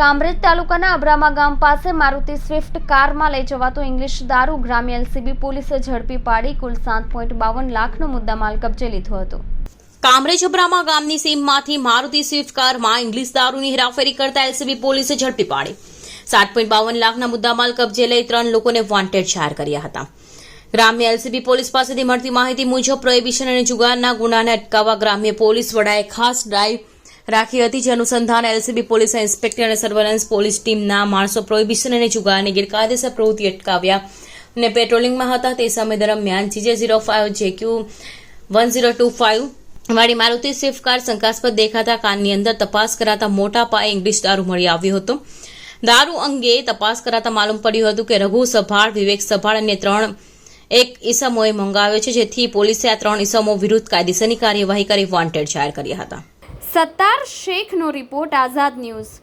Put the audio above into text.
કામરેજ તાલુકાના અબ્રામા ગામ પાસે મારુતિ સ્વિફ્ટ કારમાં લઈ જવાતો ઇંગ્લિશ દારૂ ગ્રામ્ય એલસીબી પોલીસે ઝડપી પાડી કુલ સાત પોઈન્ટ બાવન લાખનો મુદ્દામાલ કબજે લીધો હતો. કામરેજ અબ્રામા ગામની સીમમાંથી મારુતિ સ્વિફ્ટ કારમાં ઇંગ્લિશ દારૂની હેરાફેરી કરતા એલસીબી પોલીસે ઝડપી પાડી. સાત પોઈન્ટ બાવન લાખના મુદ્દામાલ કબજે લઈ ત્રણ લોકોને વોન્ટેડ જાહેર કર્યા હતા. ગ્રામ્ય એલસીબી પોલીસ પાસેથી મળતી માહિતી મુજબ પ્રોહિબિશન અને જુગારના ગુનાને અટકાવવા ગ્રામ્ય પોલીસ વડાએ ખાસ ડ્રાઈવ રાખી હતી. જે અનુસંધાન એલસીબી પોલીસ ઇન્સ્પેક્ટર અને સર્વેલન્સ પોલીસ ટીમના માણસો પ્રોહિબિશન અને જુગારની ગેરકાયદેસર પ્રવૃત્તિ અટકાવ્યા અને પેટ્રોલિંગમાં હતા. તે સમય દરમિયાન GJ zero five JQ one zero two five વાળી મારુતિ સ્વિફ્ટ કાર શંકાસ્પદ દેખાતા કારની અંદર તપાસ કરાતા મોટા પાયે ઇંગ્લિશ દારૂ મળી આવ્યો હતો. દારૂ અંગે તપાસ કરાતા માલુમ પડ્યું હતું કે રઘુ સભાળ, વિવેક સભાળ અને ત્રણ એક ઈસમોએ મંગાવ્યો છે. જેથી પોલીસે આ ત્રણ ઈસમો વિરુદ્ધ કાયદેસરની કાર્યવાહી કરી વોન્ટેડ જાહેર કર્યા હતા. સત્તાર શેખનો રિપોર્ટ આઝાદ ન્યૂઝ.